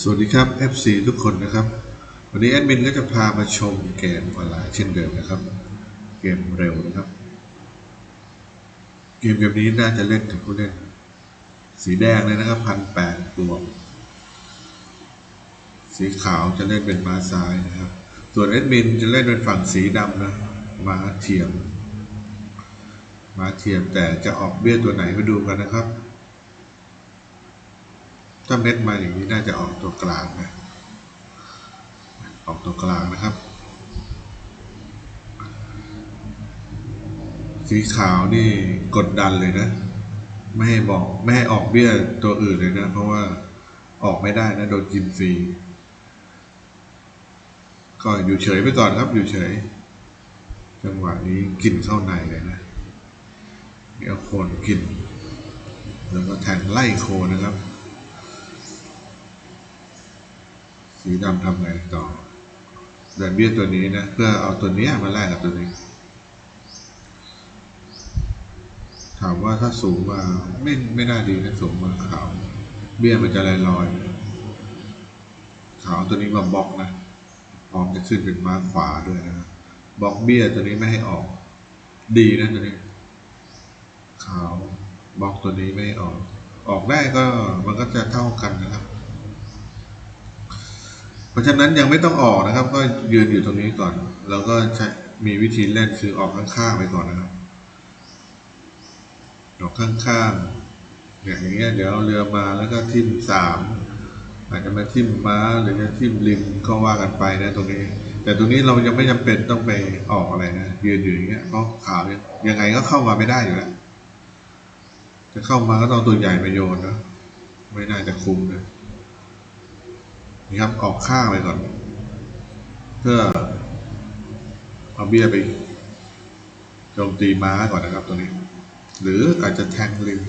สวัสดีครับ FC ทุกคนนะครับ วันนี้แอดมินก็จะพามาชมเกมออนไลน์เช่นเดิมนะครับ เกมเร็วนะครับ เกมเกมนี้น่าจะเล่นกับผู้เล่น สีแดงเลยนะครับพันแปดบวกสีขาวจะเล่นเป็นม้าซ้ายนะครับ ส่วนแอดมินจะเล่นเป็นฝั่งสีดำนะม้าเทียมม้าเทียมแต่จะออกเบี้ยตัวไหนไปดูกันนะครับ ถ้าเม็ดมาอย่างนี้น่าจะออกตัวกลางนะออกตัวกลางนะครับ สีขาวนี่กดดันเลยนะ ไม่ให้บอกไม่ให้ออกเบี้ยตัวอื่นเลยนะ เพราะว่าออกไม่ได้นะโดนกินฟรีก็อยู่เฉยไปก่อนครับอยู่เฉย จังหวะนี้กินเข้าในเลยนะเดี๋ยวโคนกิน แล้วก็แทงไล่โคนนะครับ สีดำทำไงต่อเดินเบี้ยตัวนี้นะ เพื่อเอาตัวนี้มาแลกกับตัวนี้ ถามว่าถ้าสูงมาไม่ไม่น่าดีนะสูงมาขาว เบี้ยมันจะลอยลอยขาวตัวนี้มาบล็อกนะพร้อมจะขึ้นเป็นม้าขวาด้วยนะบล็อกเบี้ยตัวนี้ไม่ให้ออก ดีนะตัวนี้ ขาวบล็อกตัวนี้ไม่ออก ออกได้ก็มันก็จะเท่ากันนะครับ ราะฉะนั้นยังไม่ต้องออกนะครับ ก็ยืนอยู่ตรงนี้ก่อน แล้วก็ใช้มีวิธีเล่นคือออกข้างๆไปก่อนนะครับ ออกข้างๆเนี่ยอย่างเงี้ยเดี๋ยวเรือมาแล้วก็ทิ่มสามอาจจะมาทิ่มม้าหรือจะทิ่มริมก็ว่ากันไปนะตรงนี้ แต่ตรงนี้เรายังไม่จำเป็นต้องไปออกอะไรนะยืนอยู่อย่างเงี้ยเพราะขาวเนี่ยยังไงก็เข้ามาไม่ได้อยู่แล้วจะเข้ามาก็ต้องตัวใหญ่มาโยนนะไม่น่าจะคุมเลย นี่ครับ ออกข้างไปก่อน เพื่อเอาเบี้ยไปโจมตีม้าก่อนนะครับตัวนี้ หรืออาจจะแทงริม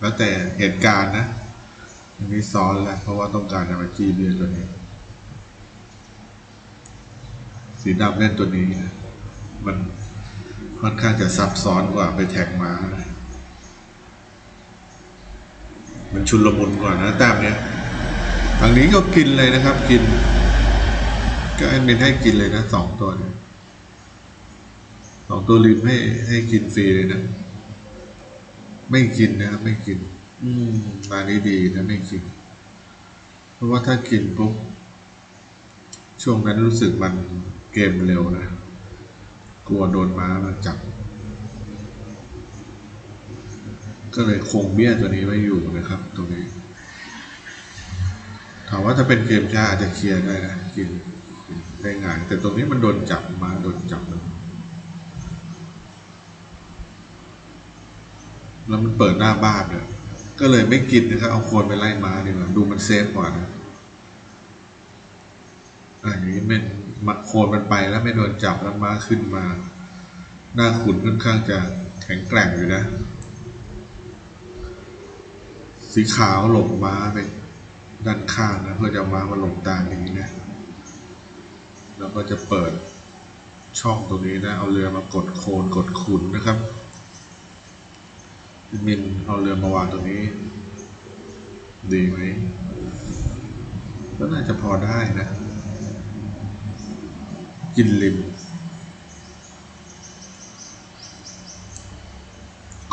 แล้วแต่เหตุการณ์นะอันนี้ซ้อนแล้วเพราะว่าต้องการจะมาจี้เบี้ยตัวนี้ สีดำเล่นตัวนี้ มันค่อนข้างจะซับซ้อนกว่าไปแทงม้ามันชุนลมุนกว่านะแต้มเนี้ย ทางนี้ก็กินเลยนะครับ กิน ก็แอดมินให้กินเลยนะสองตัวเนี่ยสองตัวริมให้ให้กินฟรีเลยนะ ไม่กินนะครับไม่กิน อืมมานี้ดีนะไม่กิน เพราะว่าถ้ากินปุ๊บช่วงนั้นรู้สึกมันเกมเร็วนะ กลัวโดนม้ามาจับ ก็เลยคงเบี้ยตัวนี้ไว้อยู่นะครับตรงนี้ ถามว่าถ้าเป็นเกมช้าอาจจะเคลียร์ได้นะกินได้ง่ายแต่ตรงนี้มันโดนจับมาโดนจับเลยแล้วมันเปิดหน้าบ้านเลยก็เลยไม่กินนะครับเอาคนไปไล่ม้าดีกว่าดูมันเซฟกว่านะอันนี้มันมาโคนมันไปแล้วไม่โดนจับแล้วม้าขึ้นมา หน้าขุนค่อนข้างจะแข็งแกร่งอยู่นะ สีขาวหลบม้าไป ด้านข้างนะเพื่อจะเอามามาลงตาอย่างนี้นะแล้วก็จะเปิดช่องตรงนี้นะ เอาเรือมากดโคนกดขุนนะครับมินเอาเรือมาวางตรงนี้ ดีไหมก็น่าจะพอได้นะ กินริม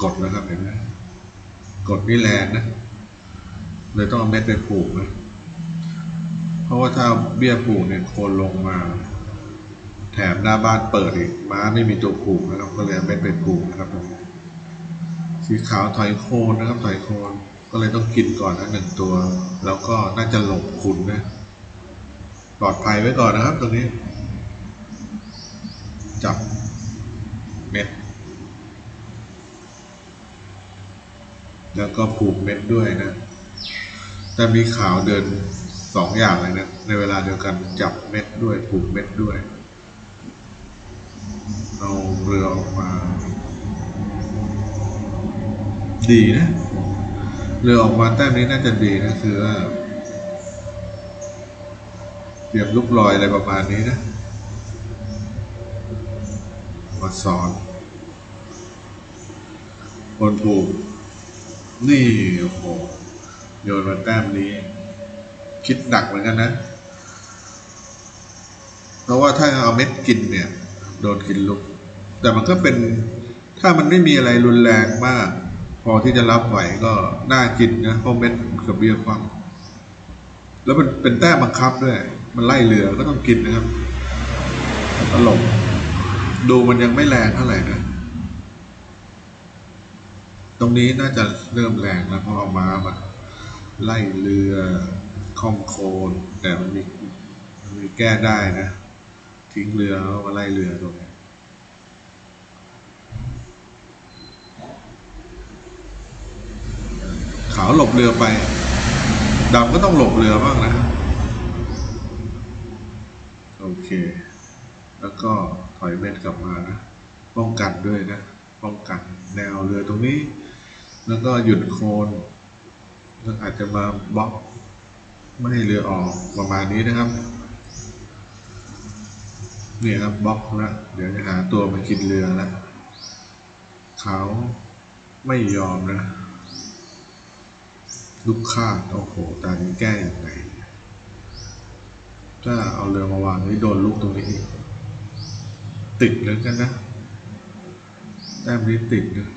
กดนะครับเห็นไหมกดนี่แรงนะ เลยต้องเอาเม็ดไปผูกนะ เพราะว่าถ้าเบี้ยผูกเนี่ยโคนลงมา แถมหน้าบ้านเปิดอีกม้าไม่มีตัวผูกนะครับ ก็เลยเอาเม็ดไปผูกนะครับผมสีขาวถอยโคนนะครับถอยโคนก็เลยต้องกินก่อนนะหนึ่งตัว แล้วก็น่าจะหลบขุนนะปลอดภัยไว้ก่อนนะครับตรงนี้ จับเม็ด แล้วก็ผูกเม็ดด้วยนะ แต่มีขาวเดินสองอย่างเลยนะในเวลาเดียวกันจับเม็ดด้วยผูกเม็ดด้วยเอาเรือออกมา ดีนะเรือออกมาแต้มนี้น่าจะดีนะคือว่าเตรียมลูกลอยอะไรประมาณนี้นะ มาสอนคนผูกนี่โอ้โห โยนมาแต้มนี้ คิดหนักเหมือนกันนะ เพราะว่าถ้าเอาเม็ดกินเนี่ย โดนกินลุก แต่มันก็เป็นถ้ามันไม่มีอะไรรุนแรงมาก พอที่จะรับไหวก็น่ากินนะเพราะเม็ดกับเบียร์ความแล้วมันเป็นแต้มบังคับด้วย มันไล่เรือก็ต้องกินนะครับตลกดูมันยังไม่แรงเท่าไหร่นะ ตรงนี้น่าจะเริ่มแรงแล้วเพราะเอาม้ามา ไล่เรือคล่องโคลนแต่มันมีมันมีแก้ได้นะ ทิ้งเรือแล้วมาไล่เรือตรงนี้ขาวหลบเรือไปดำก็ต้องหลบเรือบ้างนะ โอเค แล้วก็ถอยเม็ดกลับมานะ ป้องกันด้วยนะ ป้องกันแนวเรือตรงนี้ แล้วก็หยุดโคลน อาจจะมาบล็อกไม่ให้เรือออกประมาณนี้นะครับเนี่ยครับบล็อกแล้วเดี๋ยวจะหาตัวมากินเรือแล้วเขาไม่ยอมนะ ลูกค้าโอ้โหตานี้แก้อย่างไรถ้าเอาเรือมาวางนี่โดนลูกตรงนี้อีกติดเลยกันนะแต้มนี้ติดนะ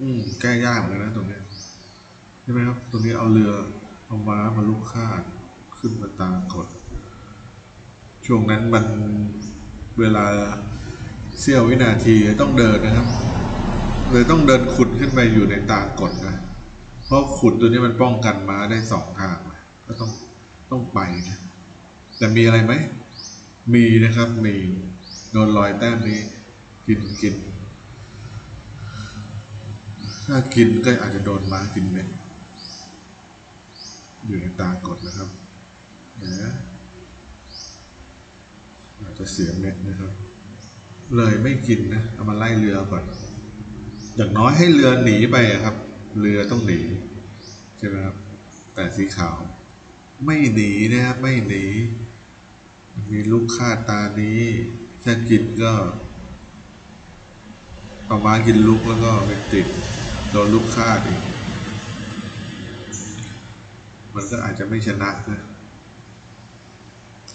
อืมแก้ยากเหมือนกันนะตรงนี้ ช่ไหมครับตรงนี้เอาเรือ เอาม้ามาลูกคาดขึ้นมาตามกดช่วงนั้นมันเวลาเสี้ยววินาทีต้องเดินนะครับ เลยต้องเดินขุดขึ้นไปอยู่ในตากดนะ เพราะขุดตัวนี้มันป้องกันม้าได้สองทางนะก็ต้องต้องไปนะแต่มีอะไรไหม มีนะครับ มีโดนรอยแต้มนี้ กินกิน ถ้ากินก็อาจจะโดนม้ากินเม็ด อยู่ในตากดนะครับห็นะอาจจะเสียเม็ดนะครับ เลยไม่กินนะ เอามาไล่เรือก่อน อย่างน้อยให้เรือหนีไปอะครับ เรือต้องหนีใช่ไหมครับ แต่สีขาว ไม่หนีนะครับไม่หนี มีลูกค่าตานี้ถ้ากินก็เอามากินลูกแล้วก็ไปติดโดนลูกค่าอีก มันก็อาจจะไม่ชนะนะ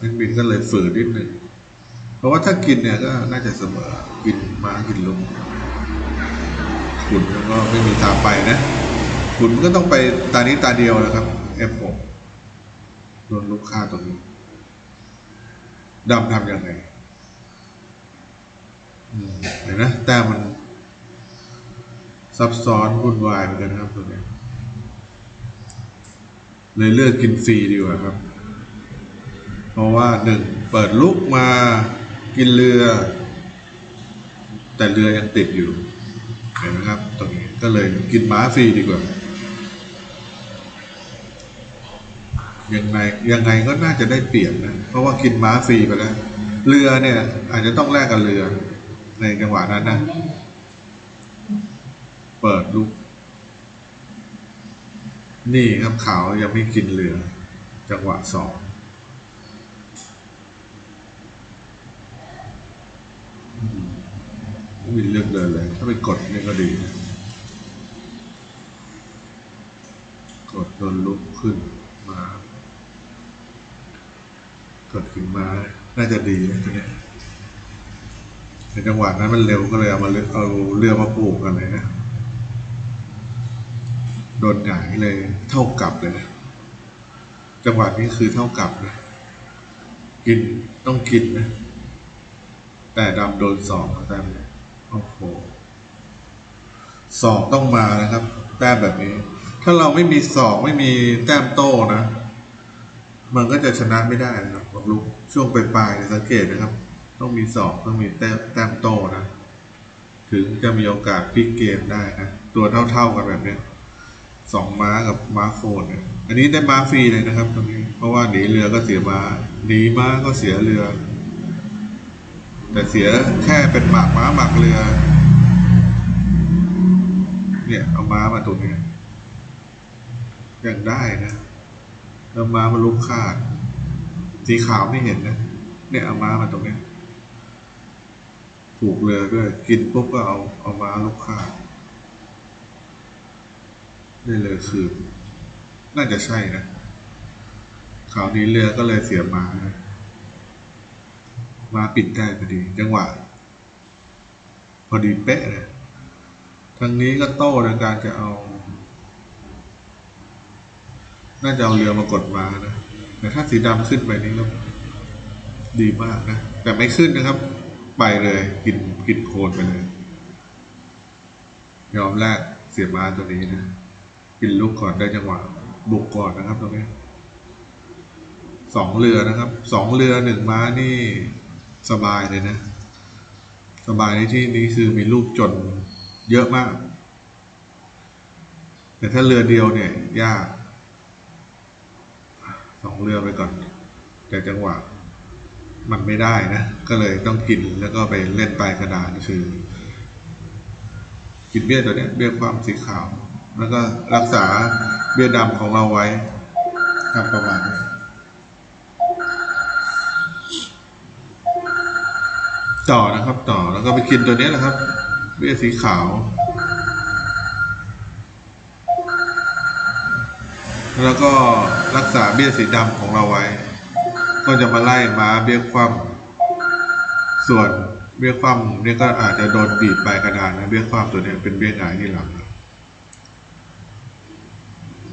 นักบินก็เลยฝืนนิดหนึ่งเพราะว่าถ้ากินเนี่ยก็น่าจะเสมอ กินมากินลูกขุนแล้วก็ไม่มีทางไปนะขุนก็ต้องไปตานี้ตาเดียวนะครับ F6 โดนลูกค้าตรงนี้ดำทำยังไงเห็นนะแต่มันซับซ้อนวุ่นวายเหมือนกันครับตัวนี้ เลยเลือกกินฟรีดีกว่าครับ เพราะว่าหนึ่งเปิดลุกมากินเรือ แต่เรือยังติดอยู่เห็นไหมครับ ตรงนี้ก็เลยกินม้าฟรีดีกว่า ยังไงยังไงก็น่าจะได้เปรียบนะ เพราะว่ากินม้าฟรีไปแล้วเรือเนี่ย อาจจะต้องแลกกับเรือ ในจังหวะนั้นนะ เปิดลุก นี่ครับขาวยังไม่กินเรือ จังหวะสองมวินเลือกเดินเลย ถ้าไปกดนี่ก็ดี กดโดนลุกขึ้นมา กดขึ้นมา น่าจะดีนะตัวเนี้ในจังหวะนั้นมันเร็วก็เลยเอามาเลือกเอาเรือมาปลูกกันเลยนะ โดนหงายเลยเท่ากับเลยนะจังหวะนี้คือเท่ากับนะกินต้องกินนะ แต่ดำโดนสองแต้มเลยโอ้โหสองต้องมานะครับ แต้มแบบนี้ ถ้าเราไม่มีสองไม่มีแต้มโต้นะ มันก็จะชนะไม่ได้นะครับลูกช่วงปลายๆนะสังเกตนะครับ ต้องมีสองต้องมีแต้มแต้มโต้นะ ถึงจะมีโอกาสพลิกเกมได้นะ ตัวเท่าๆกันแบบเนี้ย สองม้ากับม้าโคนเนี่ยอันนี้ได้ม้าฟรีเลยนะครับ ตรงนี้ เพราะว่าหนีเรือก็เสียม้าหนีม้าก็เสียเรือ แต่เสียแค่เป็นหมากม้าหมักเรือ เนี่ยเอาม้ามาตรงนี้ยังได้นะแล้วม้ามาลุกคาด สีขาวไม่เห็นนะ เนี่ยเอาม้ามาตรงนี้ผูกเรือด้วยกินปุ๊บก็เอาเอาม้าลุกคาด ได้เลยคือ น่าจะใช่นะคราวนี้เรือก็เลยเสียมานะมาปิดได้พอดี จังหวะพอดีเป๊ะเลยทางนี้ก็โต้ในการจะเอา น่าจะเอาเรือมากดมานะแต่ถ้าสีดำขึ้นไปนี่ก็ดีมากนะ แต่ไม่ขึ้นนะครับ ไปเลยกินกินโคนไปเลย ยอมแลกเสียมาตัวนี้นะ กินลูกก่อนได้จังหวะบุกก่อนนะครับตรงนี้สองเรือนะครับสองเรือหนึ่งม้านี่สบายเลยนะ สบายในที่นี้คือมีลูกจนเยอะมาก แต่ถ้าเรือเดียวเนี่ยยากสองเรือไปก่อน แต่จังหวะมันไม่ได้นะ ก็เลยต้องกินแล้วก็ไปเล่นปลายกระดานคือ กินเบี้ยตัวเนี้ยเบี้ยความสีขาว แล้วก็รักษาเบี้ยดำของเราไว้ทำประมาณนี้ต่อนะครับ ต่อแล้วก็ไปกินตัวนี้แหละครับ เบี้ยสีขาวแล้วก็รักษาเบี้ยสีดำของเราไว้ ก็จะมาไล่มาเบี้ยคว่ำส่วนเบี้ยคว่ำเนี่ยก็อาจจะโดนบีบไปกระดานนะเบี้ยคว่ำตัวนี้เป็นเบี้ยหงายที่หลัง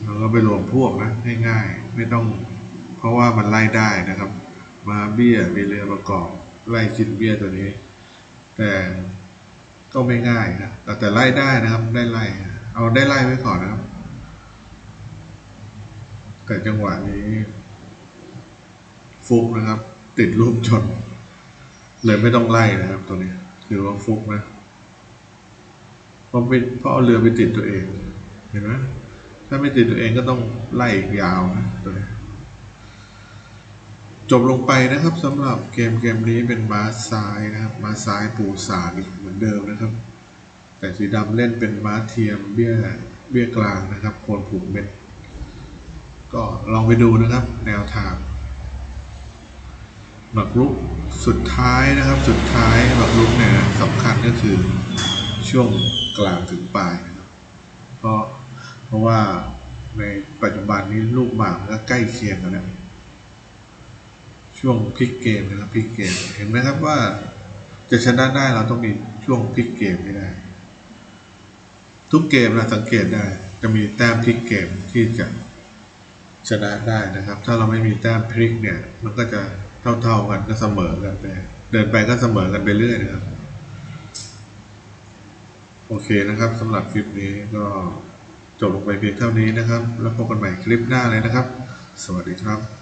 แล้วก็ไปรวมพวกนะง่ายๆไม่ต้อง เพราะว่ามันไล่ได้นะครับ มาเบี้ยมีเรือประกอบไล่กินเบี้ยตัวนี้ แต่ก็ไม่ง่ายนะแต่แต่ไล่ได้นะครับได้ไล่เอาได้ไล่ไว้ก่อนนะครับ แต่จังหวะนี้ ฟุกนะครับ ติดรูปชนเลยไม่ต้องไล่นะครับ ตัวนี้หรือว่าฟุกนะเพราะไปเพราะเอาเรือไปติดตัวเอง เห็นไหม ถ้าไม่ติดตัวเองก็ต้องไล่อีกยาวนะตัวนี้จบลงไปนะครับสำหรับเกมเกมนี้เป็นม้าซ้ายนะครับม้าซ้ายปูสารอีกเหมือนเดิมนะครับ แต่สีดำเล่นเป็นม้าเทียมเบี้ยเบี้ยกลางนะครับโคนผูกเม็ด ก็ลองไปดูนะครับ แนวทางหมากรุกสุดท้ายนะครับสุดท้ายหมากรุกเนี่ยสำคัญก็คือช่วงกลางถึงปลายนะครับเพราะ เพราะว่าในปัจจุบันนี้ลูกหมากมันก็ใกล้เคียงกันแล้วช่วงพลิกเกมนะครับพลิกเกม เห็นไหมครับว่า จะชนะได้เราต้องมีช่วงพลิกเกมให้ได้ ทุกเกมนะสังเกตได้ จะมีแต้มพลิกเกมที่จะชนะได้นะครับ ถ้าเราไม่มีแต้มพลิกเนี่ย มันก็จะเท่าๆกันก็เสมอกันไปเดินไปก็เสมอกันไปเรื่อยนะครับ โอเคนะครับสำหรับคลิปนี้ก็ จบลงไปเพียงเท่านี้นะครับ แล้วพบกันใหม่คลิปหน้าเลยนะครับ สวัสดีครับ